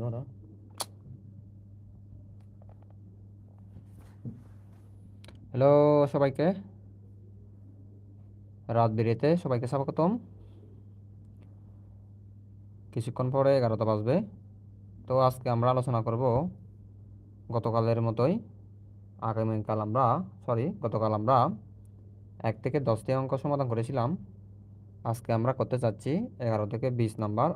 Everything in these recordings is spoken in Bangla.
ধরো হ্যালো সবাইকে। রাত বিরেতে সবাইকে স্বাগতম। কিছুক্ষণ পরে এগারোটা বাজবে। তো আজকে আমরা আলোচনা করব গতকালের মতোই, আগামীকাল আমরা সরি গতকাল আমরা এক থেকে দশটি অঙ্ক সমাধান করেছিলাম। আজকে আমরা করতে চাচ্ছি এগারো থেকে বিশ নাম্বার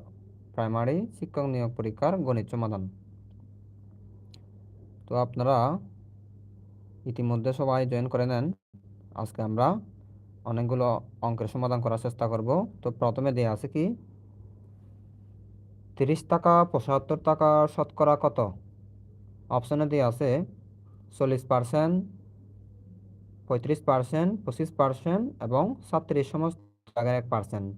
প্রাইমারি শিক্ষক নিয়োগ পরীক্ষার গণিত সমাধান। তো আপনারা ইতিমধ্যে সবাই জয়েন করে নেন। আজকে আমরা অনেকগুলো অঙ্কের সমাধান করার চেষ্টা করব। তো প্রথমে দেওয়া আছে কি? তিরিশ টাকা পঁচাত্তর টাকা শতকরা কত? অপশানে দেওয়া আছে চল্লিশ পার্সেন্ট পঁয়ত্রিশ পার্সেন্ট পঁচিশ পার্সেন্ট এবং সাতত্রিশ সমস্ত এক পার্সেন্ট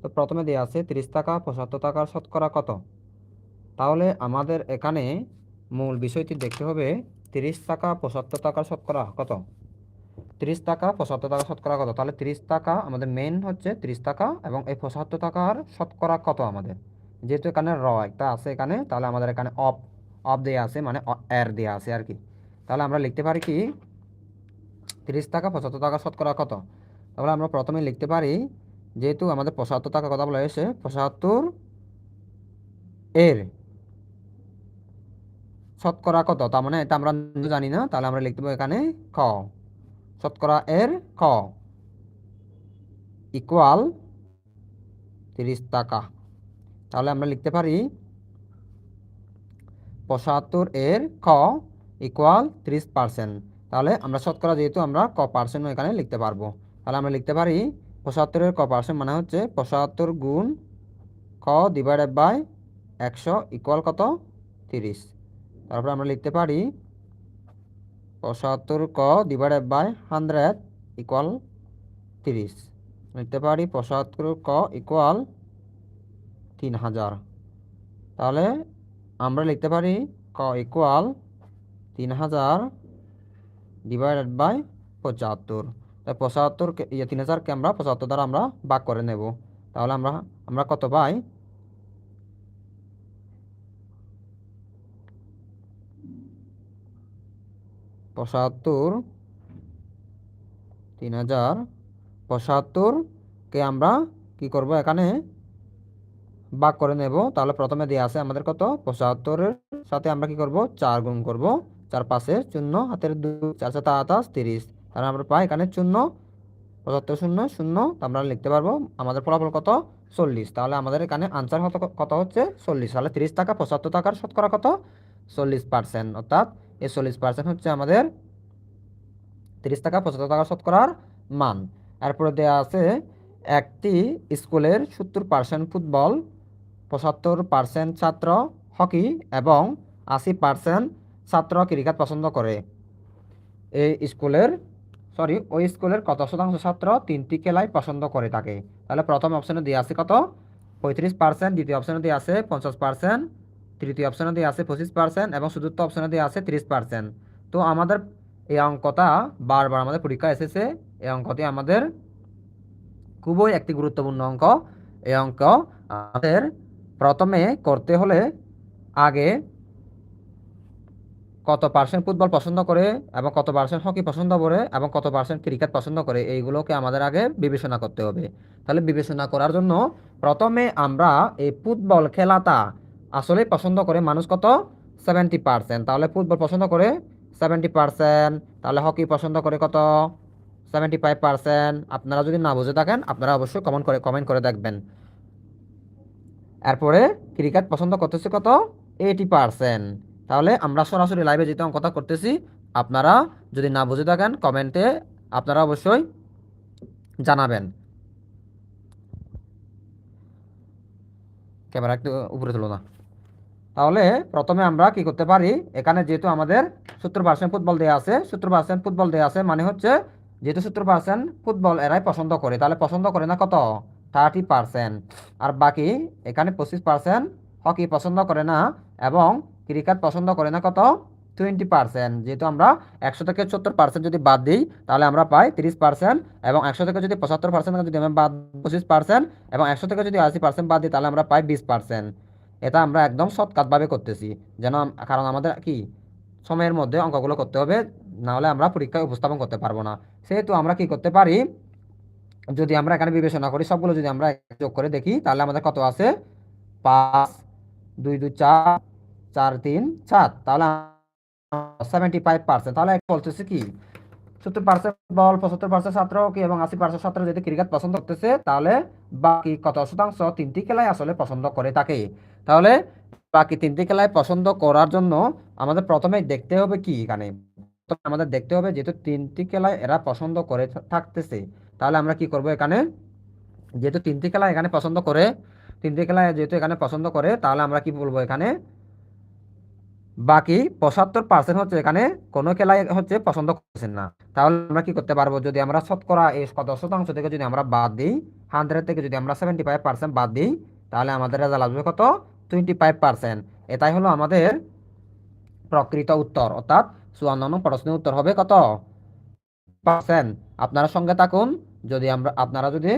তো প্রথমে দেওয়া আছে তিরিশ টাকা, পঁচাত্তর টাকার শতকরা কত? তাহলে আমাদের এখানে মূল বিষয়টি দেখতে হবে, তিরিশ টাকা, পঁচাত্তর টাকার শতকরা কত? তিরিশ টাকা, পঁচাত্তর টাকা শতকরা কত? তাহলে তিরিশ টাকা আমাদের মেন হচ্ছে তিরিশ টাকা এবং এই পঁচাত্তর টাকার শতকরা কত আমাদের? যেহেতু এখানে র একটা আছে এখানে, তাহলে আমাদের এখানে অফ অফ দেওয়া আছে মানে এর দেওয়া আছে আর কি। তাহলে আমরা লিখতে পারি কি? তিরিশ টাকা, পঁচাত্তর টাকা শতকরা কত? তাহলে আমরা প্রথমে লিখতে পারি যেহেতু আমাদের পঁচাত্তর টাকা কথা বলা হয়েছে, পঁচাত্তর এর শতকরা কত? তার মানে এটা আমরা জানি না, তাহলে আমরা লিখতে পারি এখানে ক। শতকরা এর ক ইকুয়াল তিরিশ টাকা। তাহলে আমরা লিখতে পারি পঁচাত্তর এর ক ইকুয়াল তিরিশ পার্সেন্ট তাহলে আমরা শতকরা যেহেতু আমরা ক পার্সেন্ট এখানে লিখতে পারব। তাহলে আমরা লিখতে পারি পঁচাত্তরের ক পার্সেন্ট মানে হচ্ছে পঁচাত্তর গুণ ক ডিভাইডেড বাই একশো ইকুয়াল কত? তিরিশ। তারপরে আমরা লিখতে পারি পঁচাত্তর ক ডিভাইডেড বাই হান্ড্রেড ইকুয়াল তিরিশ। লিখতে পারি পঁচাত্তর ক ইকুয়াল তিন হাজার। তাহলে আমরা লিখতে পারি ক ইকুয়াল তিন হাজার ডিভাইডেড বাই পঁচাত্তর। পঁচাত্তর ইয়ে তিন হাজারকে আমরা পঁচাত্তর দ্বারা আমরা ভাগ করে নেব। তাহলে আমরা আমরা কত পাই? পঁচাত্তর তিন হাজার পঁচাত্তরকে আমরা কি করব? এখানে ভাগ করে নেব। তাহলে প্রথমে দেওয়া আছে আমাদের কত? পঁচাত্তরের সাথে আমরা কি করব? চার গুণ করব। চার পাশে শূন্য হাতের দু চার সাথে আঠাশ তিরিশ। তাহলে আমরা পাই এখানে শূন্য পঁচাত্তর শূন্য শূন্য আমরা লিখতে পারব আমাদের ফলাফল কত? চল্লিশ। তাহলে আমাদের এখানে আনসার কত হচ্ছে? চল্লিশ। তাহলে তিরিশ টাকা পঁচাত্তর টাকার শতকরা কত? চল্লিশ পার্সেন্ট অর্থাৎ এই চল্লিশ পার্সেন্ট হচ্ছে আমাদের তিরিশ টাকা পঁচাত্তর টাকা শতকরার মান। এরপরে দেওয়া আছে একটি স্কুলের সত্তর পার্সেন্ট ফুটবল, পঁচাত্তর পার্সেন্ট ছাত্র হকি এবং আশি পার্সেন্ট ছাত্র ক্রিকেট পছন্দ করে। এই স্কুলের সরি ওই স্কুলের কত শতাংশ ছাত্র তিনটি খেলায় পছন্দ করে থাকে? তাহলে প্রথম অপশানে দিয়ে আছে কত? পঁয়ত্রিশ পার্সেন্ট দ্বিতীয় অপশনে দিয়ে আছে পঞ্চাশ পার্সেন্ট তৃতীয় অপশনে দিয়ে আছে পঁচিশ পার্সেন্ট এবং চতুর্থ অপশনে দিয়ে আছে তিরিশ পার্সেন্ট তো আমাদের এই অঙ্কটা বারবার আমাদের পরীক্ষা এসেছে। এই অঙ্কটি আমাদের খুবই একটি গুরুত্বপূর্ণ অঙ্ক। এই অঙ্ক আমাদের প্রথমে করতে হলে আগে কত পার্সেন্ট ফুটবল পছন্দ করে এবং কত পার্সেন্ট হকি পছন্দ করে এবং কত পার্সেন্ট ক্রিকেট পছন্দ করে, এইগুলোকে আমাদের আগে বিবেচনা করতে হবে। তাহলে বিবেচনা করার জন্য প্রথমে আমরা এই ফুটবল খেলাটা আসলে পছন্দ করে মানুষ কত? সেভেন্টি পার্সেন্ট তাহলে ফুটবল পছন্দ করে সেভেন্টি পার্সেন্ট তাহলে হকি পছন্দ করে কত? সেভেন্টি ফাইভ পার্সেন্ট আপনারা যদি না বুঝে থাকেন, আপনারা অবশ্যই কমেন্ট করে কমেন্ট করে দেখবেন। এরপরে ক্রিকেট পছন্দ করতেছে কত? এইটি পার্সেন্ট তাহলে আমরা সরাসরি লাইভে যেতে কথা করতেছি। আপনারা যদি না বুঝে থাকেন কমেন্টে আপনারা অবশ্যই জানাবেন। ক্যামেরা একটু উপরে তুলো না। তাহলে প্রথমে আমরা কি করতে পারি? এখানে যেহেতু আমাদের সত্তর পার্সেন্ট ফুটবল দেওয়া আছে, সত্তর পার্সেন্ট ফুটবল দেওয়া আছে মানে হচ্ছে যেহেতু সত্তর পার্সেন্ট ফুটবল এরাই পছন্দ করে, তাহলে পছন্দ করে না কত? থার্টি পার্সেন্ট আর বাকি এখানে পঁচিশ পার্সেন্ট হকি পছন্দ করে না এবং ক্রিকেট পছন্দ করে না কত? টোয়েন্টি পার্সেন্ট যেহেতু আমরা একশো থেকে সত্তর পার্সেন্ট যদি বাদ দিই, তাহলে আমরা পাই তিরিশ পার্সেন্ট এবং একশো থেকে যদি পঁচাত্তর পার্সেন্ট যদি আমরা বাদ পঁচিশ পার্সেন্ট এবং একশো থেকে যদি আশি পার্সেন্ট বাদ দিই, তাহলে আমরা পাই বিশ পার্সেন্ট এটা আমরা একদম শর্টকাটভাবে করতেছি, যেন কারণ আমাদের কি? সময়ের মধ্যে অঙ্কগুলো করতে হবে না হলে আমরা পরীক্ষায় উপস্থাপন করতে পারব না। সেহেতু আমরা কি করতে পারি? যদি আমরা এখানে বিবেচনা করি, সবগুলো যদি আমরা যোগ করে দেখি, তাহলে আমাদের কত আছে? পাঁচ, দুই দুই, চার চার তিন সাত। তাহলে সেভেন্টি ফাইভ পার্সেন্ট তাহলে বলতেছে কি? সত্তর পার্সেন্ট বল, পঁচাত্তর পার্সেন্ট ছাত্র কি এবং আশি পার্সেন্ট ছাত্র যদি ক্রিকেট পছন্দ করতেছে, তাহলে বাকি কত শতাংশ তিনটি খেলায় আসলে পছন্দ করে থাকে তাহলে বাকি তিনটি খেলায় পছন্দ করার জন্য আমাদের প্রথমে দেখতে হবে কি এখানে? আমাদের দেখতে হবে যেহেতু তিনটি খেলায় এরা পছন্দ করে থাকতেছে, তাহলে আমরা কি করব এখানে? যেহেতু তিনটি খেলা এখানে পছন্দ করে, তিনটি খেলায় যেহেতু এখানে পছন্দ করে, তাহলে আমরা কি বলব এখানে? বাকি পঁচাত্তর পার্সেন্ট হচ্ছে এখানে কোনো খেলাই হচ্ছে পছন্দ করছেন না। তাহলে আমরা কি করতে পারব? যদি আমরা শতকরা এই কত শতাংশ থেকে যদি আমরা বাদ দিই হান্ড্রেড থেকে যদি আমরা সেভেন্টি ফাইভ পার্সেন্ট বাদ দিই, তাহলে আমাদের রেজাল্ট আসবে কত? টোয়েন্টি ফাইভ পার্সেন্ট এটাই হলো আমাদের প্রকৃত উত্তর। অর্থাৎ চুয়ান্ন প্রশ্নের উত্তর হবে কত? পার্সেন্ট আপনারা সঙ্গে থাকুন। যদি আমরা, আপনারা যদি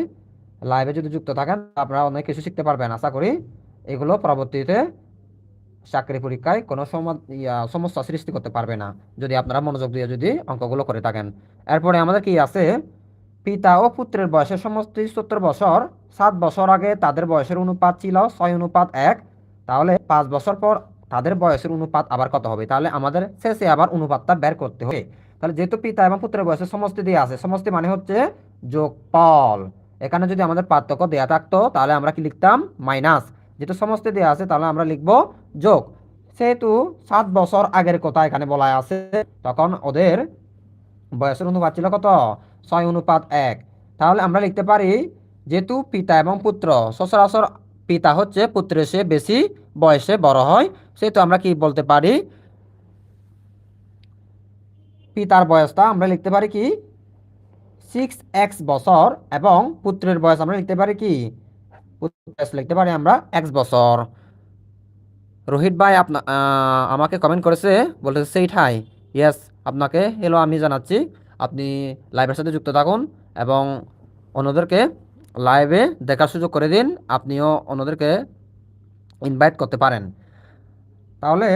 লাইভে যদি যুক্ত থাকেন, আপনারা অনেক কিছু শিখতে পারবেন। আশা করি এগুলো পরবর্তীতে চাকরি পরীক্ষায় কোনো সম- সমস্যা সৃষ্টি করতে পারবে না, যদি আপনারা মনোযোগ দিয়ে যদি অঙ্কগুলো করে থাকেন। এরপরে আমাদের কি আছে? পিতা ও পুত্রের বয়সের সমষ্টি সত্তর বছর, সাত বছর আগে তাদের বয়সের অনুপাত ছিল ছয় অনুপাত এক, তাহলে পাঁচ বছর পর তাদের বয়সের অনুপাত আবার কত হবে? তাহলে আমাদের শেষে আবার অনুপাতটা বের করতে হবে। তাহলে যেহেতু পিতা এবং পুত্রের বয়সের সমষ্টি দিয়ে আছে, সমষ্টি মানে হচ্ছে যোগফল। এখানে যদি আমাদের পার্থক্য দেয়া থাকতো, তাহলে আমরা কি লিখতাম? মাইনাস। যেহেতু সমষ্টি দেওয়া আছে, তাহলে আমরা লিখব যোগ। সেহেতু সাত বছর আগের কথা এখানে বলা আছে, তখন ওদের বয়সের অনুপাত ছিল কত? ছয় অনুপাত এক। তাহলে আমরা লিখতে পারি, যেহেতু পিতা এবং পুত্র, সচরাচর পিতা হচ্ছে পুত্রের চেয়ে বেশি বয়সে বড় হয়, সেহেতু আমরা কি বলতে পারি? পিতার বয়সটা আমরা লিখতে পারি কি? সিক্স এক্স বছর এবং পুত্রের বয়স আমরা লিখতে পারি কি? লিখতে পারি আমরা? এক বছর। রোহিত ভাই, আপনা আমাকে কমেন্ট করেছে, বলতেছে সেই ঠাই ইয়েস আপনাকে হ্যালো আমি জানাচ্ছি। আপনি লাইভের সাথে যুক্ত থাকুন এবং অন্যদেরকে লাইভে দেখার সুযোগ করে দিন। আপনিও অন্যদেরকে ইনভাইট করতে পারেন। তাহলে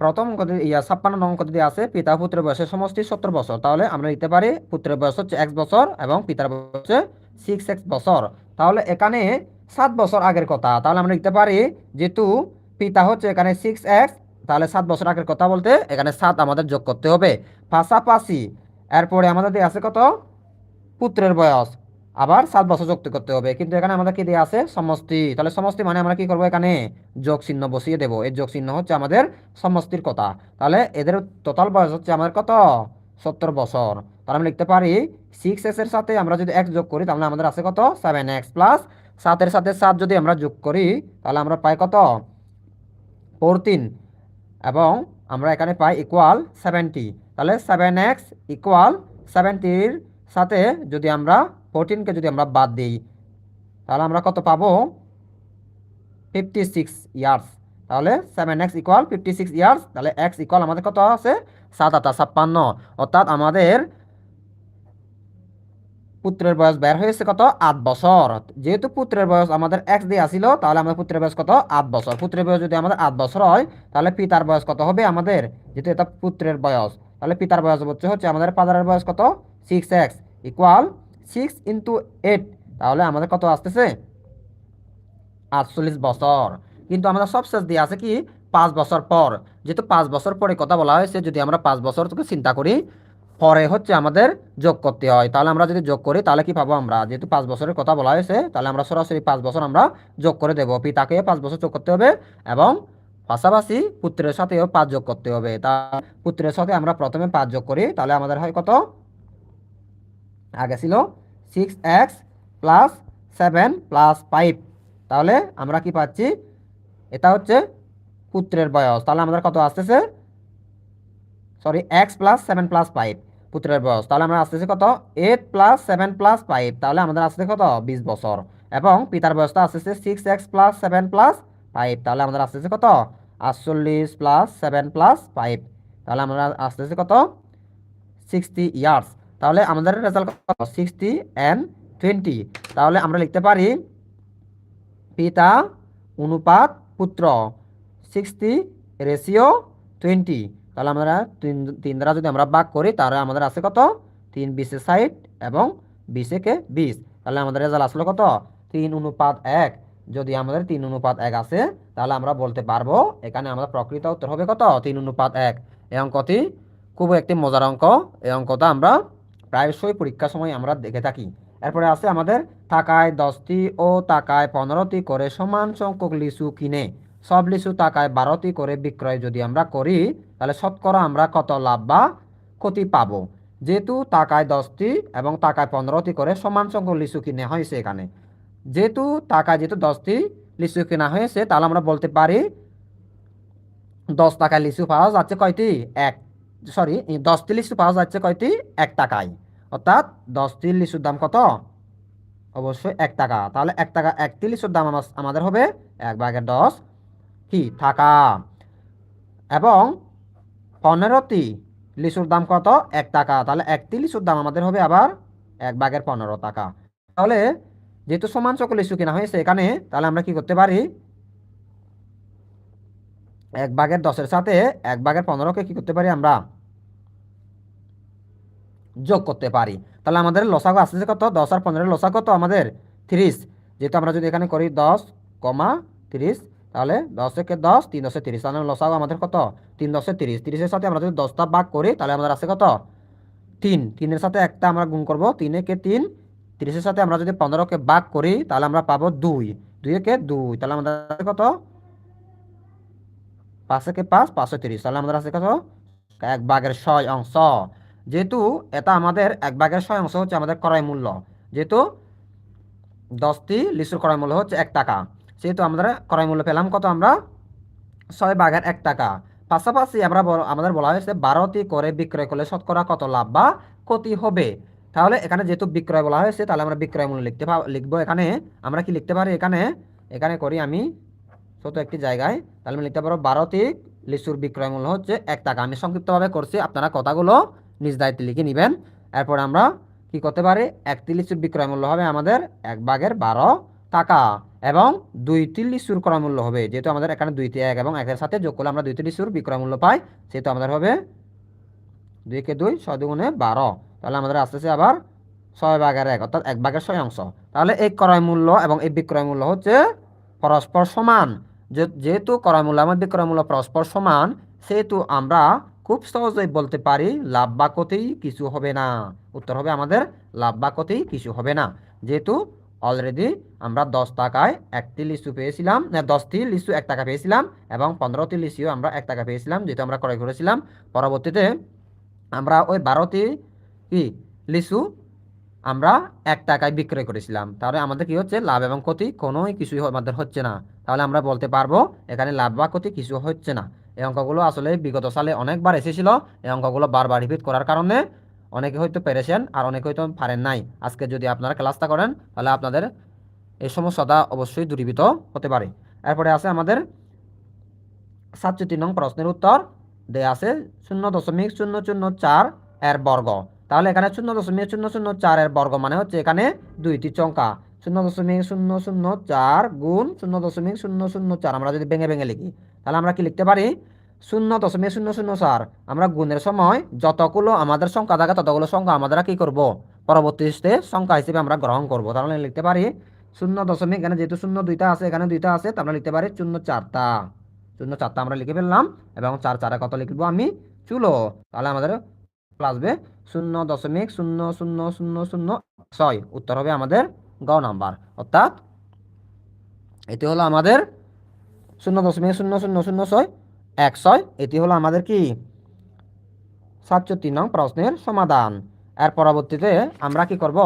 প্রথম ইয়া ছাপ্পান্ন নং দিয়ে আছে, পিতা পুত্রের বয়সের সমষ্টি সত্তর বছর। তাহলে আমরা লিখতে পারি, পুত্রের বয়স হচ্ছে এক বছর এবং পিতার বয়স হচ্ছে সিক্স এক্স বছর। তাহলে এখানে সাত বছর আগের কথা। তাহলে আমরা লিখতে পারি, যেহেতু পিতা হচ্ছে এখানে সিক্স এক্স তাহলে সাত বছর আগের কথা বলতে এখানে সাত আমাদের যোগ করতে হবে। পাশাপাশি, এরপরে আমাদের আছে কত? পুত্রের বয়স। আবার সাত বছর যুক্ত করতে হবে। কিন্তু এখানে আমাদের কি দেওয়া আছে? সমষ্টি। তাহলে সমষ্টি মানে আমরা কি করব এখানে? যোগ চিহ্ন বসিয়ে দেবো। এই যোগ চিহ্ন হচ্ছে আমাদের সমষ্টির কথা। তাহলে এদের টোটাল বয়স হচ্ছে আমাদের কত? সত্তর বছর। তাহলে আমরা লিখতে পারি সিক্স এক্সের সাথে আমরা যদি এক যোগ করি, তাহলে আমাদের আছে কত? সেভেন এক্স প্লাস সাতের সাথে সাত যদি আমরা যোগ করি, তাহলে আমরা পাই কত? ফোরটিন এবং আমরা এখানে পাই ইকুয়াল সেভেন্টি তাহলে সেভেন এক্স ইকুয়াল সেভেন্টির সাথে যদি আমরা ফোরটিনকে যদি আমরা বাদ দিই, তাহলে আমরা কত পাবো? ফিফটি সিক্স ইয়ার্স তাহলে seven X equal fifty six years তাহলে এক্স ইকুয়াল আমাদের কত আছে? সাত আটা ছাপ্পান্ন। অর্থাৎ আমাদের পুত্রের বয়স বের হয়েছে কত? আট বছর। যেহেতু পুত্রের বয়স আমাদের এক্স দিয়ে আসিল তাহলে আমাদের পুত্রের বয়স কত? আট বছর। পুত্রের বয়স যদি আমাদের আট বছর হয়, তাহলে পিতার বয়স কত হবে আমাদের? যেহেতু এটা পুত্রের বয়স, তাহলে পিতার বয়স হচ্ছে হচ্ছে আমাদের ফাদারের বয়স কত? Six X equal six into eight তাহলে আমাদের কত আসতেছে? আটচল্লিশ বছর। কিন্তু আমাদের সবশেষ দিয়ে আছে কি? পাঁচ বছর পর। যেহেতু পাঁচ বছর পরে কথা বলা হয়েছে, যদি আমরা পাঁচ বছর থেকে চিন্তা করি, পরে হচ্ছে আমাদের যোগ করতে হয়। তাহলে আমরা যদি যোগ করি, তাহলে কি পাবো আমরা? যেহেতু পাঁচ বছরের কথা বলা হয়েছে, তাহলে আমরা সরাসরি পাঁচ বছর আমরা যোগ করে দেবো। পিতাকে পাঁচ বছর যোগ করতে হবে এবং পাশাপাশি পুত্রের সাথেও পাঁচ যোগ করতে হবে। তা পুত্রের সাথে আমরা প্রথমে পাঁচ যোগ করি, তাহলে আমাদের হয় কত? আগে ছিল six X plus seven plus five তাহলে আমরা কি পাচ্ছি? এটা হচ্ছে পুত্রের বয়স। তাহলে আমাদের কত আসতেছে? Sorry X plus seven plus five পুত্রের বয়স। তাহলে আমরা আসতেছে কত? Eight plus seven plus five তাহলে আমাদের আসতেছে কত? বিশ বছর। এবং পিতার বয়সটা আসতেছে six X plus seven plus five তাহলে আমাদের আসতেছে কত? আটচল্লিশ প্লাস সেভেন প্লাস ফাইভ তাহলে আমরা আসতেছে কত? সিক্সটি ইয়ার্স তাহলে আমাদের রেজাল্ট কত? সিক্সটি অ্যান্ড টোয়েন্টি তাহলে আমরা লিখতে পারি পিতা অনুপাত পুত্র। সিক্সটি রেশিও টোয়েন্টি তাহলে আমরা তিন তিন দ্বারা যদি আমরা ভাগ করি, তাহলে আমাদের আছে কত? তিন বিশে ষাট এবং বিশে কে বিশ। তাহলে আমাদের রেজাল্ট আসলো কত? তিন অনুপাত এক। যদি আমাদের তিন অনুপাত এক আছে, তাহলে আমরা বলতে পারব, এখানে আমাদের প্রকৃত উত্তর হবে কত? তিন অনুপাত এক। এই অঙ্কটি খুব একটি মজার অঙ্ক। এই অঙ্কটা আমরা প্রায়শই পরীক্ষার সময় আমরা দেখে থাকি। এরপরে আছে আমাদের টাকায় দশটি ও টাকায় পনেরোটি করে সমান সংখ্যক লিচু কিনে। সব লিচু টাকায় বারোটি করে বিক্রয় যদি আমরা করি, তাহলে শতকরা আমরা কত লাভ বা ক্ষতি পাব? যেহেতু টাকায় দশটি এবং টাকায় পনেরোটি করে সমান সংখ্যক লিচু কিনে হয়েছে এখানে। যেহেতু টাকায় যেহেতু দশটি লিচু কেনা হয়েছে, তাহলে আমরা বলতে পারি দশ টাকায় লিচু পাওয়া যাচ্ছে কয়টি? এক সরি দশটি লিচু পাওয়া যাচ্ছে কয়টি? এক টাকায়। অর্থাৎ দশটি লিচুর দাম কত? অবশ্যই এক টাকা। তাহলে এক টাকা একটি লিচুর দাম আমাদের হবে এক ভাগের দশ। কি? টাকা। এবং পনেরোটি লিচুর দাম কত? এক টাকা। তাহলে একটি লিচুর দাম আমাদের হবে আবার এক ভাগের পনেরো টাকা। তাহলে যেহেতু সমান সকল লিচু কেনা হয়েছে এখানে, তাহলে আমরা কি করতে পারি? এক ভাগের দশের সাথে এক ভাগের পনেরোকে কি করতে পারি আমরা? যোগ করতে পারি। তাহলে আমাদের লসাগু আসছে কত? দশ আর পনেরো লসা কত? আমাদের তিরিশ। যেহেতু আমরা যদি এখানে করি দশ কমা তিরিশ, তাহলে দশ একে দশ, তিন দশে তিরিশ। তাহলে লসাগু আমাদের কত? তিন দশে তিরিশ। তিরিশের সাথে আমরা যদি দশটা ভাগ করি, তাহলে আমাদের আছে কত? তিন। তিনের সাথে একটা আমরা গুণ করব। তিন একে তিন। তিরিশের সাথে আমরা যদি পনেরোকে ভাগ করি, তাহলে আমরা পাবো দুই। দুই একে দুই। তাহলে আমাদের কত? পাঁচ একে পাঁচ, পাঁচশো তিরিশ। তাহলে আমাদের আছে কত? এক বাঘের ছয় অংশ। যেহেতু এটা আমাদের এক ভাগের ছয় অংশ হচ্ছে আমাদের ক্রয় মূল্য। যেহেতু দশটি লিচুর ক্রয় মূল্য হচ্ছে এক টাকা। সেহেতু আমরা ক্রয় মূল্য পেলাম কত আমরা? ছয় ভাগের এক টাকা। পাশাপাশি আমরা আমাদের বলা হয়েছে বারোটি করে বিক্রয় করলে শতকরা কত লাভ বা ক্ষতি হবে? তাহলে এখানে যেহেতু বিক্রয় বলা হয়েছে, তাহলে আমরা বিক্রয় মূল্য লিখতে লিখব এখানে। আমরা কি লিখতে পারি এখানে? এখানে করি আমি ছোট একটি জায়গায়। তাহলে আমি লিখতে পারব বারোটি লিচুর বিক্রয় মূল্য হচ্ছে এক টাকা। আমি সংক্ষিপ্তভাবে করছি। আপনারা কথাগুলো নিজ দায়িত্বে লিখে নেবেন। এরপর আমরা কি করতে পারি? একটি লিচুর বিক্রয় মূল্য হবে আমাদের এক ভাগের বারো টাকা এবং দুই লিচুর ক্রয় মূল্য হবে। যেহেতু আমাদের এখানে দুইটি এক এবং একের সাথে যোগ করলে আমরা দুই লিচুর বিক্রয় মূল্য পাই, সেহেতু আমাদের হবে দুই কে দুই ছয় দুগুণে বারো। তাহলে আমাদের আসতেছে আবার ছয় ভাগের এক, অর্থাৎ এক ভাগের ছয় অংশ। তাহলে এই ক্রয় মূল্য এবং এই বিক্রয় মূল্য হচ্ছে পরস্পর সমান। যেহেতু ক্রয় মূল্য এবং বিক্রয় মূল্য পরস্পর সমান, সেহেতু আমরা খুব সহজেই বলতে পারি, লাভ বা ক্ষতি কিছু হবে না। উত্তর হবে আমাদের, লাভ বা কিছু হবে না। যেহেতু অলরেডি আমরা দশ টাকায় একটি লিচু পেয়েছিলাম দশটি লিচু এক টাকা পেয়েছিলাম এবং পনেরোটি লিচুও আমরা এক টাকা পেয়েছিলাম, যেহেতু আমরা ক্রয় করেছিলাম। পরবর্তীতে আমরা ওই বারোটি কি, লিচু আমরা এক টাকায় বিক্রয় করেছিলাম। তাহলে আমাদের কি হচ্ছে? লাভ এবং ক্ষতি কোনোই কিছুই আমাদের হচ্ছে না। তাহলে আমরা বলতে পারব, এখানে লাভ বা ক্ষতি কিছু হচ্ছে না। এই অঙ্কগুলো আসলে বিগত সালে অনেকবার এসেছিল। এই অঙ্কগুলো বারবার রিপিট করার কারণে অনেকে হয়তো পেরেছেন আর অনেকে হয়তো পারেন নাই। আজকে যদি আপনারা ক্লাসটা করেন, তাহলে আপনাদের এই সমস্যাটা অবশ্যই দূরীভূত হতে পারে। এরপরে আছে আমাদের সাতষট্টি নং প্রশ্নের উত্তর। দেয়া আছে শূন্য দশমিক শূন্য শূন্য চার এর বর্গ। তাহলে এখানে শূন্য দশমিক শূন্য শূন্য চার এর বর্গ মানে হচ্ছে এখানে দুইটি সংখ্যা শূন্য দশমিক শূন্য শূন্য চার গুণ শূন্য দশমিক শূন্য শূন্য চার। আমরা যদি ভেঙে ভেঙে লিখি তাহলে আমরা কি লিখতে পারি? শূন্য দশমিক শূন্য শূন্য চার। আমরা গুণের সময় যতগুলো আমাদের সংখ্যা থাকে ততগুলো সংখ্যা আমরা কি করব? পরবর্তীতে সংখ্যা হিসেবে আমরা গ্রহণ করব। তাহলে লিখতে পারি শূন্য দশমিক, এখানে যেহেতু শূন্য দুইটা আছে, এখানে দুইটা আছে আমরা লিখতে পারি শূন্য চারটা। শূন্য চারটা আমরা লিখে ফেললাম এবং চার চারে কত লিখব আমি? চুলো। তাহলে আমাদের আসবে শূন্য দশমিক শূন্য শূন্য শূন্য শূন্য ছয়। উত্তর হবে আমাদের গ নাম্বার অর্থাৎ এটি হলো আমাদের শূন্য দশমিক শূন্য শূন্য শূন্য ছয়, এক ছয়, এটি হলো আমাদের কি? সাতষট্টি নং প্রশ্নের সমাধান। এর পরবর্তীতে আমরা কি করব?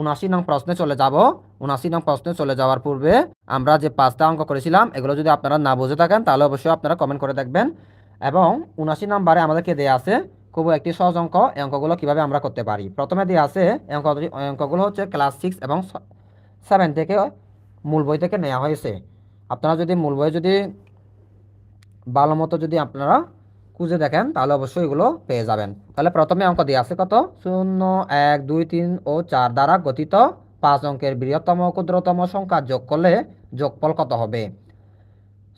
উনাশি নং প্রশ্নে চলে যাব। উনাশি নং প্রশ্নে চলে যাওয়ার পূর্বে আমরা যে পাঁচটা অঙ্ক করেছিলাম, এগুলো যদি আপনারা না বুঝে থাকেন, তাহলে অবশ্যই আপনারা কমেন্ট করে দেখবেন। এবং উনাশি নাম্বারে আমাদেরকে দেয়া আছে? খুব একটি সহজ অঙ্ক, এই অঙ্কগুলো কীভাবে আমরা করতে পারি? প্রথমে দেওয়া আছে অঙ্ক অঙ্কগুলো হচ্ছে ক্লাস সিক্স এবং সেভেন থেকে মূল বই থেকে নেওয়া হয়েছে। আপনারা যদি মূল বই যদি ভালো মতো যদি আপনারা খুঁজে দেখেন, তাহলে অবশ্যই এগুলো পেয়ে যাবেন। তাহলে প্রথমে অঙ্ক দিয়ে আছে কত? শূন্য, এক, দুই, তিন ও চার দ্বারা গঠিত পাঁচ অঙ্কের বৃহত্তম ক্ষুদ্রতম সংখ্যা যোগ করলে যোগফল কত হবে?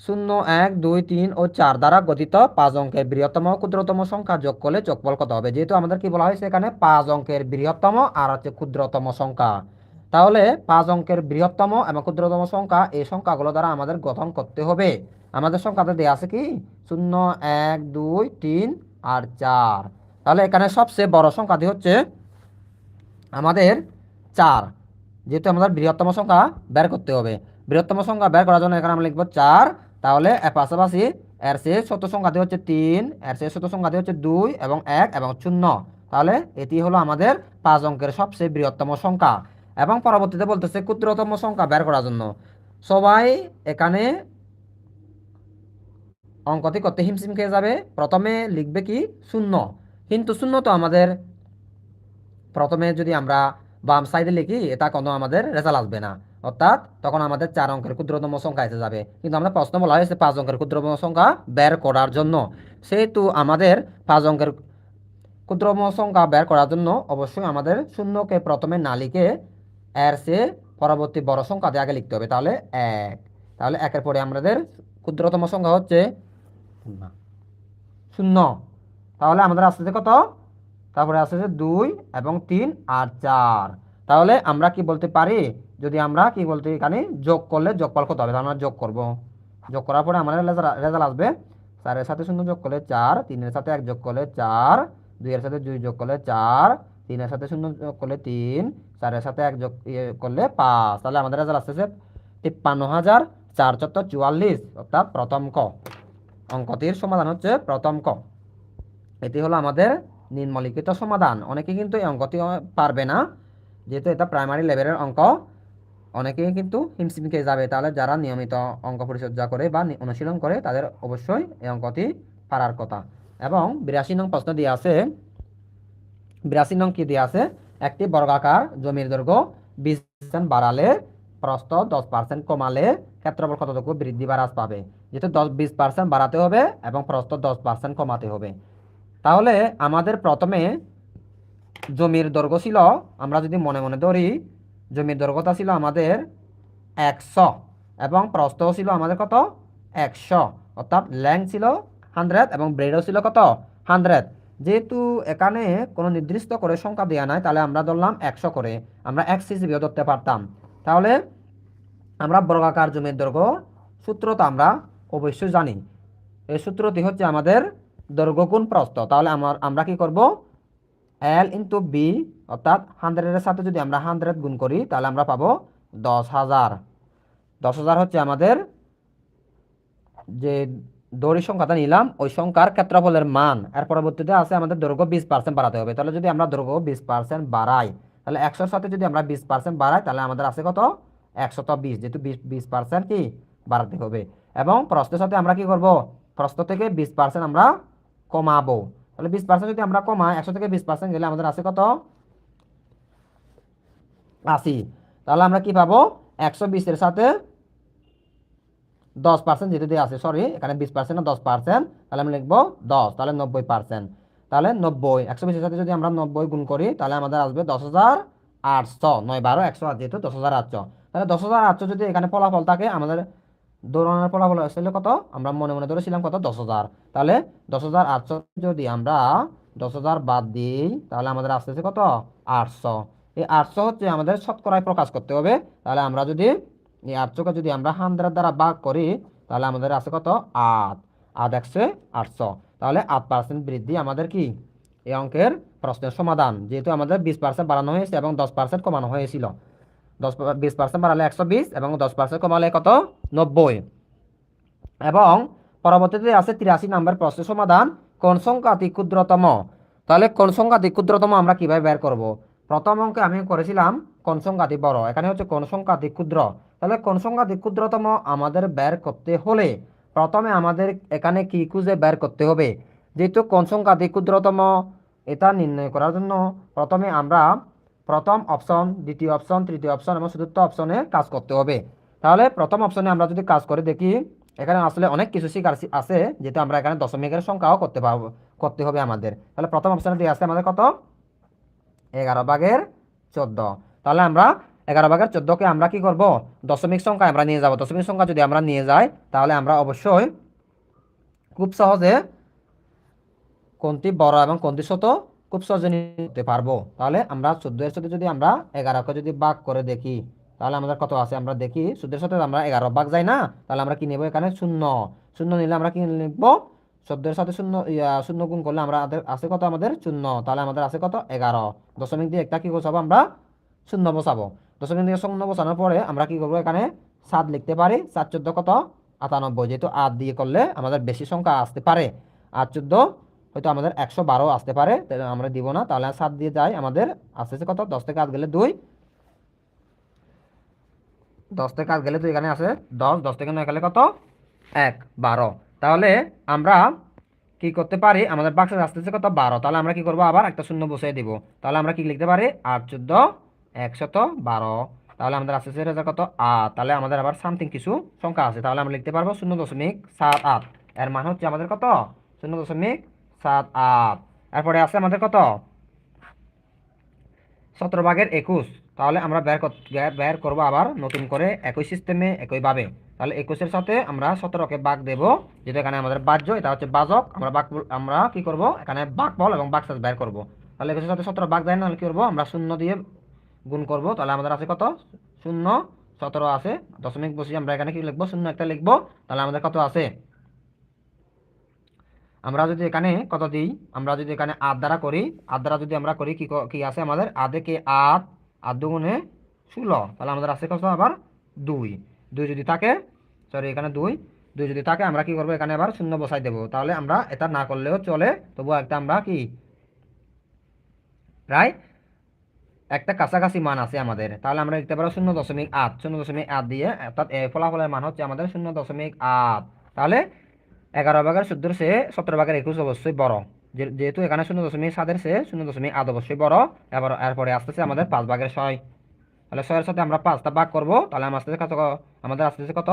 শূন্য, এক, দুই, তিন ও চার দ্বারা গঠিত পাঁচ অঙ্কের বৃহত্তম ক্ষুদ্রতম সংখ্যা যোগ করলে যোগফল কত হবে? যেহেতু আমাদের কি বলা হয়েছে এখানে, পাঁচ অঙ্কের বৃহত্তম আর হচ্ছে ক্ষুদ্রতম সংখ্যা। তাহলে পাঁচ অঙ্কের বৃহত্তম এবং ক্ষুদ্রতম সংখ্যা এই সংখ্যাগুলো দ্বারা আমাদের গঠন করতে হবে। আমাদের সংখ্যাতে দেওয়া আছে কি? শূন্য, এক, দুই, তিন আর চার। তাহলে এখানে সবচেয়ে বড় সংখ্যাটি হচ্ছে আমাদের চার। যেহেতু আমাদের বৃহত্তম সংখ্যা বের করতে হবে। বৃহত্তম সংখ্যা বের করার জন্য এখানে আমরা লিখব চার। তাহলে পাশাপাশি এর শেষ ছোট সংখ্যাটি হচ্ছে তিন, এর শেষ ছোট সংখ্যাটি হচ্ছে দুই এবং এক এবং শূন্য। তাহলে এটি হলো আমাদের পাঁচ অঙ্কের সবচেয়ে বৃহত্তম সংখ্যা। এবং পরবর্তীতে বলতেছে ক্ষুদ্রতম সংখ্যা বের করার জন্য। সবাই এখানে অঙ্কটি করতে হিমশিম খেয়ে যাবে। প্রথমে লিখবে কি? শূন্য। কিন্তু শূন্য তো আমাদের প্রথমে যদি আমরা বাম সাইডে লিখি, এটা কোনো আমাদের রেজাল্ট আসবে না। অর্থাৎ তখন আমাদের চার অঙ্কের ক্ষুদ্রতম সংখ্যা এসে যাবে। কিন্তু আমরা প্রশ্ন বলা হয়েছে পাঁচ অঙ্কের ক্ষুদ্রতম সংখ্যা বের করার জন্য। সেহেতু আমাদের পাঁচ অঙ্কের ক্ষুদ্রতম সংখ্যা বের করার জন্য অবশ্যই আমাদের শূন্যকে প্রথমে না লিখে এর সে পরবর্তী বড় সংখ্যা দিয়ে আগে লিখতে হবে। তাহলে এক। তাহলে একের পরে আমাদের ক্ষুদ্রতম সংখ্যা হচ্ছে শূন্য। তাহলে আমাদের আসতেছে কত? তারপরে আসতেছে দুই এবং তিন আর চার। তাহলে আমরা কি বলতে পারি? যদি আমরা কি বলতে এখানে যোগ করলে যোগফল কত হবে? আমরা যোগ করব। যোগ করার পরে আমাদের রেজাল্ট আসবে। চারের সাথে শূন্য যোগ করলে চার, তিনের সাথে এক যোগ করলে চার, দুইয়ের সাথে দুই যোগ করলে চার তিনের সাথে শূন্য করলে তিন, চারের সাথে এক যোগ ইয়ে করলে পাঁচ। তাহলে আমাদের রেজাল্ট আসতেছে তিপ্পান্ন হাজার চার চত্বর চুয়াল্লিশ। অর্থাৎ প্রথম ক। অঙ্কটির সমাধান হচ্ছে প্রথম ক। এটি হলো আমাদের নিম্নলিখিত সমাধান। অনেকে কিন্তু এই অঙ্কটি পারবে না। যেহেতু এটা প্রাইমারি লেভেলের অঙ্ক অনেকেই কিন্তু হিমশিমকে যাবে। তাহলে যারা নিয়মিত অঙ্ক পরিচর্যা করে বা অনুশীলন করে, তাদের অবশ্যই এই অঙ্কটি পারার কথা। এবং বিরাশি নং প্রশ্ন দিয়ে আছে বিরাশি নং কি দিয়ে আছে? একটি বর্গাকার জমির দৈর্ঘ্য বিশ পার্সেন্ট বাড়ালে প্রস্থ দশ পার্সেন্ট কমালে ক্ষেত্রফল কতটুকু বৃদ্ধি বা হ্রাস পাবে? যেহেতু দশ বিশ পার্সেন্ট বাড়াতে হবে এবং প্রস্থ দশ পার্সেন্ট কমাতে হবে। তাহলে আমাদের প্রথমে জমির দৈর্ঘ্য ছিল, আমরা যদি মনে মনে ধরি, জমির দৈর্ঘ্যটা ছিল আমাদের একশো এবং প্রস্থ ছিল আমাদের কত? একশো। অর্থাৎ ল্যাং ছিল হান্ড্রেড এবং ব্রেডও ছিল কত? হান্ড্রেড যেহেতু এখানে কোনো নির্দিষ্ট করে সংখ্যা দেওয়া নাই, তাহলে আমরা ধরলাম একশো করে। আমরা এক্স হিসেবেও ধরতে পারতাম। তাহলে আমরা বর্গাকার জমির দৈর্ঘ্য সূত্রটা আমরা অবশ্যই জানি। এই সূত্রটি হচ্ছে আমাদের দৈর্ঘ্য গুণ প্রস্থ। তাহলে আমার, আমরা কি করব? এল ইন্টু বি অর্থাৎ হান্ড্রেডের সাথে যদি আমরা হান্ড্রেড গুণ করি, তাহলে আমরা পাবো দশ হাজার। দশ হাজার হচ্ছে আমাদের যে দড়ি সংখ্যাটা নিলাম, ওই সংখ্যার ক্ষেত্রফলের মান। এর পরবর্তীতে আছে আমাদের দৈর্ঘ্য বিশ পার্সেন্ট বাড়াতে হবে। তাহলে যদি আমরা দৈর্ঘ্য বিশ পার্সেন্ট বাড়াই, তাহলে একশোর সাথে যদি আমরা বিশ পার্সেন্ট বাড়াই, তাহলে আমাদের আছে কত? একশত বিশ। যেহেতু বিশ বিশ পার্সেন্ট কি? বাড়াতে হবে। এবং প্রস্তের সাথে আমরা কি করব? প্রস্ত থেকে বিশ পার্সেন্ট আমরা কমাবো। তাহলে বিশ পার্সেন্ট যদি আমরা কমাই, একশো থেকে বিশ পার্সেন্ট গেলে আমাদের আছে কত? আশি। তাহলে আমরা কি পাবো? একশো বিশের সাথে দশ পার্সেন্ট যেহেতু দিয়ে আছে সরি এখানে বিশ পার্সেন্ট না দশ পার্সেন্ট তাহলে আমি লিখব দশ, তাহলে নব্বই পার্সেন্ট তাহলে নব্বই, একশো বিশের সাথে যদি আমরা নব্বই গুণ করি, তাহলে আমাদের আসবে দশ হাজার আটশো নয় বারো একশো আট যেহেতু দশ হাজার আটশো। তাহলে দশ হাজার আটশো যদি এখানে ফলাফল থাকে, আমাদের দৌড়ানোর ফলাফল আসছিল কত? আমরা মনে মনে ধরেছিলাম কত? দশ হাজার। তাহলে দশ হাজার আটশো যদি আমরা দশ হাজার বাদ দিই, তাহলে আমাদের আসতেছে কত? আটশো। এই আটশো হচ্ছে আমাদের শতকরায় প্রকাশ করতে হবে। তাহলে আমরা যদি এই আটশোকে যদি আমরা হান্ড্রেড দ্বারা ভাগ করি, তাহলে আমাদের আছে কত? আট। আট একশো আটশো। তাহলে আট পার্সেন্ট বৃদ্ধি আমাদের কি? এই অঙ্কের প্রশ্নের সমাধান। যেহেতু আমাদের বিশ পার্সেন্ট বাড়ানো হয়েছে এবং দশ পার্সেন্ট কমানো হয়েছিল। দশ বিশ পার্সেন্ট বাড়ালে একশো বিশ এবং দশ পার্সেন্ট কমালে কত? নব্বই। এবং পরবর্তীতে আছে তিরাশি নম্বর প্রশ্নের সমাধান। কোন সংখ্যাটি ক্ষুদ্রতম? তাহলে কোন সংখ্যাটি ক্ষুদ্রতম আমরা কীভাবে বের করব? প্রথম অঙ্কে আমি করেছিলাম কোন সংখ্যাটি বড়? এখানে হচ্ছে কোন সংখ্যাটি ক্ষুদ্র? তাহলে কোন সংখ্যাটি ক্ষুদ্রতম আমাদের বের করতে হলে? প্রথমে আমাদের এখানে কি খুঁজে বের করতে হবে? যেহেতু কোন সংখ্যাটি ক্ষুদ্রতম এটা নির্ণয় করার জন্য প্রথমে আমরা প্রথম অপশন, দ্বিতীয় অপশন, তৃতীয় অপশন এবং চতুর্থ অপশনে কাজ করতে হবে। তাহলে প্রথম অপশনে আমরা যদি কাজ করে দেখি, এখানে আসলে অনেক কিছু শিকার আছে যেটা আমরা এখানে দশমিকের সংখ্যাও করতে পারব, করতে হবে আমাদের। তাহলে প্রথম অপশনে দিয়ে আছে আমাদের কত? এগারো ভাগের চোদ্দ। তাহলে আমরা এগারো ভাগের চোদ্দোকে আমরা কি করব? দশমিক সংখ্যা আমরা নিয়ে যাব। দশমিক সংখ্যা যদি আমরা নিয়ে যাই, তাহলে আমরা অবশ্যই খুব সহজে কোনটি বড় এবং কোনটি ছোট খুব সহজে নিতে পারব। তাহলে আমরা চোদ্দ এর সাথে যদি আমরা এগারোকে যদি ভাগ করে দেখি, তাহলে আমাদের কত আছে? আমরা দেখি চোদ্দের সাথে আমরা এগারো ভাগ যাই না? তাহলে আমরা কি নেব এখানে? শূন্য। শূন্য নিলে আমরা কি লিখব? চোদ্দের সাথে শূন্য শূন্য গুণ করলে আমরা আছে কত আমাদের? শূন্য। তাহলে আমাদের আছে কত? এগারো। দশমিক দিয়ে একটা কি বসাবো? আমরা শূন্য বসাবো। দশমিক দিয়ে শূন্য বসানোর পরে আমরা কি করব এখানে? সাত লিখতে পারি। সাত চোদ্দ কত? আটানব্বই। যেহেতু আট দিয়ে করলে আমাদের বেশি সংখ্যা আসতে পারে। আট চোদ্দ হয়তো আমাদের একশো বারো আসতে পারে। তাহলে আমরা দিব না। তাহলে সাত দিয়ে যাই আমাদের আসতেছে কত? দশ থেকে আট গেলে দুই। দশ থেকে আট গেলে দুই এখানে আছে দশ। দশ থেকে নয় গেলে কত? এক, বারো। তাহলে আমরা কি করতে পারি? আমাদের বাক্সে আসতেছে কত? বারো। তাহলে আমরা কি করব? আবার একটা শূন্য বসিয়ে দিব। তাহলে আমরা কি লিখতে পারি? আট চোদ্দ একশত বারো। তাহলে আমাদের আসতেছে রেজাল্ট কত? আট। তাহলে আমাদের আবার সামথিং কিছু সংখ্যা আছে। তাহলে আমরা লিখতে পারব শূন্য দশমিক সাত আট। এর মান হচ্ছে আমাদের কত? শূন্য দশমিক সাত আট। এরপরে আছে আমাদের কত? সতেরো ভাগের একুশ। তাহলে আমরা বের বের- করব আবার নতুন করে একই সিস্টেমে একইভাবে তাহলে একুশের সাথে আমরা সতেরোকে বাঘ দেব। যেটা এখানে আমাদের বাহ্য, এটা হচ্ছে বাজক আমরা বাক আমরা কি করব? এখানে বাক বল এবং বাক্সাস বের করব। তাহলে একুশের সাথে সতেরো বাঘ দেয় না কি করব? আমরা শূন্য দিয়ে গুণ করব। তাহলে আমাদের আছে কত? শূন্য, সতেরো আছে। দশমিক বসিয়ে আমরা এখানে কি লিখব? শূন্য একটা লিখব। তাহলে আমাদের কত আছে? আমরা যদি এখানে কত দিই? আমরা যদি এখানে আট দ্বারা করি, আট দ্বারা যদি আমরা করি, কি আছে আমাদের? আধে কে আট আট দুগুণে ষোলো। তাহলে আমাদের আছে কত আবার? দুই। দুই যদি থাকে সরি এখানে দুই। দুই যদি থাকে, আমরা কি করব? এখানে আবার শূন্য বসাই দেবো। তাহলে আমরা এটা না করলেও চলে। তবুও একটা আমরা কি? প্রায় একটা কাছাকাছি মান আছে আমাদের। তাহলে আমরা লিখতে পারো শূন্য দশমিক আট। শূন্য দশমিক আট দিয়ে, অর্থাৎ ফলাফলের মান হচ্ছে আমাদের শূন্য দশমিক আট। তাহলে এগারো ভাগের চোদ্দোর সে সতেরো ভাগের একুশ অবশ্যই বড়। যেহেতু এখানে শূন্য দশমিক সাতের সে শূন্য দশমিক আট অবশ্যই বড়। এবার, এরপরে আসতেছে আমাদের পাঁচ ভাগের ছয়। তাহলে ছয়ের সাথে আমরা পাঁচটা ভাগ করব। তাহলে আমার আসতেছে কত? আমাদের আসতেছে কত?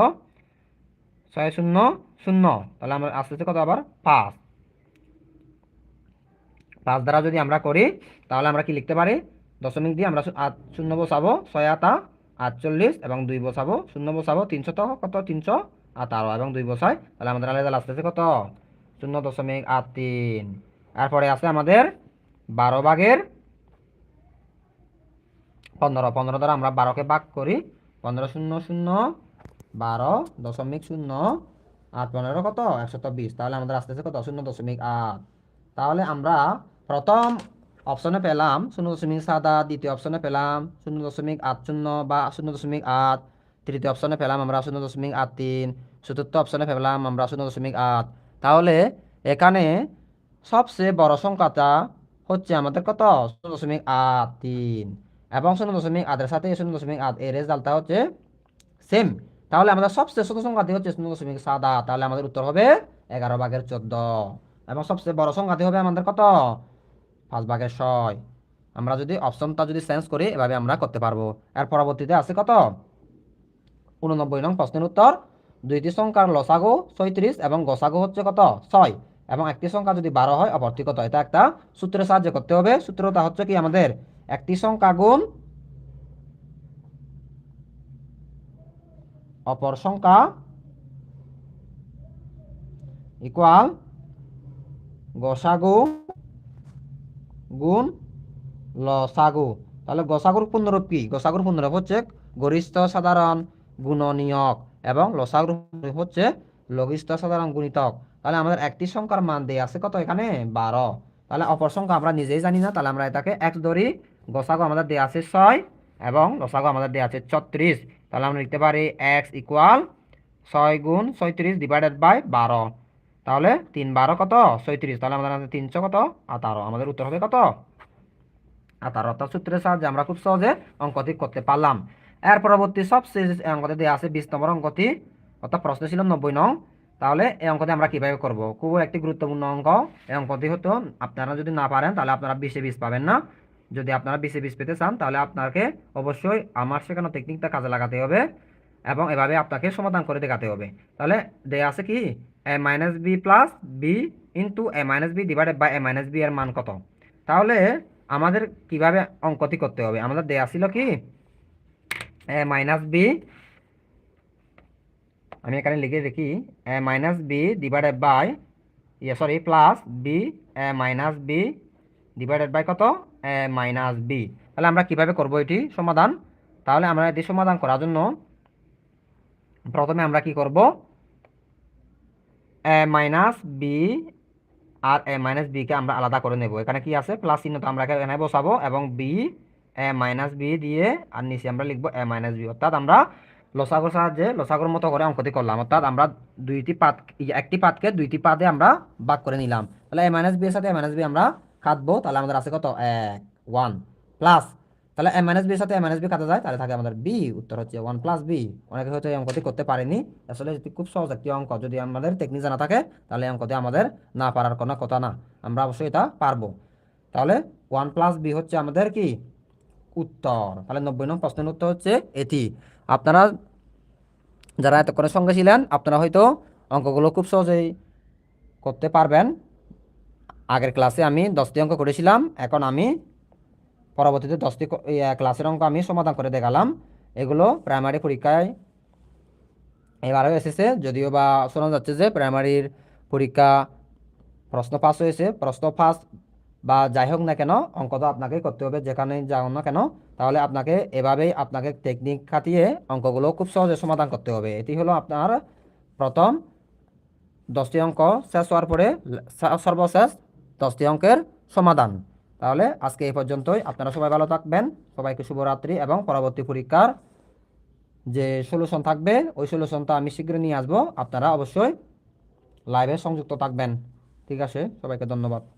ছয় শূন্য শূন্য। তাহলে আমরা আসতেছে কত আবার? পাঁচ। পাঁচ দ্বারা যদি আমরা করি, তাহলে আমরা কি লিখতে পারি? দশমিক দিয়ে আমরা শূন্য বসাবো আটা আটচল্লিশ এবং দুই বসাবো, শূন্য বসাবো, তিনশো তো, কত? তিনশো আঠারো এবং দুই বসাই, তাহলে আমাদের রেজাল্ট আসতেছে কত? শূন্য দশমিক আট তিন। এরপরে আছে আমাদের বারো ভাগের পনেরো। পনেরো দ্বারা আমরা বারোকে ভাগ করি। পনেরো শূন্য শূন্য, বারো দশমিক শূন্য, আট পনেরো কত? একশত বিশ। তাহলে আমাদের আসতেছে কত? শূন্য দশমিক আট। তাহলে আমরা প্রথম অপশনে পেলাম শূন্য দশমিক সাত আট, দ্বিতীয় অপশনে পেলাম শূন্য দশমিক আট শূন্য বা শূন্য দশমিক আট। তৃতীয় অপশনে পেলাম আমরা শূন্য দশমিক আট তিন। চতুর্থ অপশনে পেলাম আমরা শূন্য দশমিক আট। তাহলে এখানে সবচেয়ে বড় সংখ্যাটা হচ্ছে আমাদের কত? শূন্য দশমিক আট তিন। এবং শূন্য দশমিক আটের সাথে শূন্য দশমিক আট এর রেজাল্টটা হচ্ছে সেম তাহলে আমাদের সবচেয়ে ছোট সংখ্যাটি হচ্ছে শূন্য দশমিক সাত আট। তাহলে আমাদের উত্তর হবে এগারো ভাগের চোদ্দ। এবং সবচেয়ে বড় সংখ্যাটি হবে আমাদের কত? পাঁচ ভাগের ছয়। আমরা যদি অপশনটা যদি চেঞ্জ করি, এভাবে আমরা করতে পারব। এর পরবর্তীতে আছে কত? উননব্বই নং প্রশ্নের উত্তর। দুইটি সংখ্যার লসাগু ছয়ত্রিশ এবং গসাগু হচ্ছে কত? ছয়। এবং একটি সংখ্যা যদি বারো হয়, অপরটি কত? এটা একটা সূত্রের সাহায্যে করতে হবে। সূত্রটা হচ্ছে কি আমাদের? একটি সংখ্যা গুণ অপর সংখ্যা ইকুয়াল গসাগু গুণ লসাগু তাহলে গসাগুর পূর্ণরূপ কি? গসাগুর পুনরূপ হচ্ছে গরিষ্ঠ সাধারণ গুণনীয়ক এবং লসাগুর হচ্ছে লঘিষ্ঠ সাধারণ গুণিতক। তাহলে আমাদের একটি সংখ্যার মান দেয়া আছে কত এখানে? বারো। তাহলে অপর সংখ্যা আমরা নিজেই জানি না, তাহলে আমরা এটাকে এক্স ধরি। গসাগু আমাদের দেয়া আছে ছয় এবং লসাগু আমাদের দেয়া আছে ছত্রিশ। তাহলে আমরা লিখতে পারি এক্স ইকুয়াল ছয় গুণ ছয়ত্রিশ ডিভাইডেড বাই বারো। তাহলে তিন বারো কত? ছয়ত্রিশ। তাহলে আমাদের আছে তিনশো কত? আঠারো আমাদের উত্তর হবে কত? আঠারো অর্থাৎ সূত্রের সাহায্যে আমরা খুব সহজে অঙ্কটি করতে পারলাম। এর পরবর্তী সবশেষ অঙ্কটি দেওয়া আছে বিশ নম্বর অঙ্কটি, অর্থাৎ প্রশ্ন ছিল নব্বই নং। তাহলে এই অঙ্কটি আমরা কীভাবে করব? খুব একটি গুরুত্বপূর্ণ অঙ্ক। এই অঙ্কটি হতো, আপনারা যদি না পারেন তাহলে আপনারা বিশে বিশ পাবেন না। যদি আপনারা বিশে বিশ পেতে চান তাহলে আপনাকে অবশ্যই আমার শেখানো টেকনিকটা কাজে লাগাতে হবে এবং এভাবে আপনাকে সমাধান করে দেখাতে হবে। তাহলে দেয়া আছে কি? A minus B plus B into A minus B divided by A minus B এর মান কত? তাহলে আমাদের কীভাবে অঙ্কটি করতে হবে? আমাদের দেয়া ছিল কি? এ মাইনাস বি আমি এখানে লিখে দেখি A minus B divided by ইয়ে sorry plus B A minus B divided by কত? এ মাইনাস বি তাহলে আমরা কীভাবে করব এটি সমাধান? তাহলে আমরা এটি সমাধান করার জন্য প্রথমে আমরা কি করব? মাইনাস বি আর এ মাইনাস বিকে আমরা আলাদা করে নেব। এখানে কি আছে? প্লাস চিহ্ন তো আমরা এখানে বসাবো এবং বি এ মাইনাস বি দিয়ে আর নিচে আমরা লিখব এ মাইনাস বি অর্থাৎ আমরা লসাগুর সাহায্যে লসাগুর মতো করে অঙ্কটি করলাম। অর্থাৎ আমরা দুইটি পাত একটি পাতকে দুইটি পাদে আমরা ভাগ করে নিলাম। তাহলে এ মাইনাস বি এর সাথে এ মাইনাস বি আমরা কাটবো তাহলে আমাদের আছে কত? এক ওয়ান প্লাস তাহলে এ মাইনাস বি সাথে এ মাইনাস বি কাটা যায়, তাহলে থাকে আমাদের বি উত্তর হচ্ছে ওয়ান প্লাস বি অনেকে হয়তো এই অঙ্কটি করতে পারেনি। আসলে যদি খুব সহজ একটি অঙ্ক, যদি আমাদের টেকনিক জানা থাকে, তাহলে এই অঙ্কটি আমাদের না পারার কোনো কথা না। আমরা অবশ্যই এটা পারব। তাহলে ওয়ান প্লাস বি হচ্ছে আমাদের কি? উত্তর। তাহলে নব্বই নং প্রশ্নের উত্তর হচ্ছে এটি। আপনারা যারা এতক্ষণের সঙ্গে ছিলেন, আপনারা হয়তো অঙ্কগুলো খুব সহজেই করতে পারবেন। আগের ক্লাসে আমি দশটি অঙ্ক করেছিলাম, এখন আমি পরবর্তীতে দশটি ক্লাসের অঙ্ক আমি সমাধান করে দেখালাম। এগুলো প্রাইমারি পরীক্ষায় এবারেও এসেছে, যদিও বা শোনা যাচ্ছে যে প্রাইমারির পরীক্ষা প্রশ্ন পাস হয়েছে। প্রশ্ন পাস বা যাই হোক না কেন, অঙ্ক তো আপনাকে করতে হবে, যেখানে যাও না কেন, তাহলে আপনাকে এভাবেই আপনাকে টেকনিক খাটিয়ে অঙ্কগুলো খুব সহজে সমাধান করতে হবে। এটি হলো আপনার প্রথম দশটি অঙ্ক শেষ হওয়ার পরে সর্বশেষ দশটি অঙ্কের সমাধান। তাহলে আজকে এই পর্যন্তই। আপনারা সবাই ভালো থাকবেন। সবাইকে শুভরাত্রি এবং পরবর্তী পরীক্ষার যে সলিউশন থাকবে, ওই সলিউশনটা আমি শীঘ্রই নিয়ে আসব। আপনারা অবশ্যই লাইভে সংযুক্ত থাকবেন। ঠিক আছে? সবাইকে ধন্যবাদ।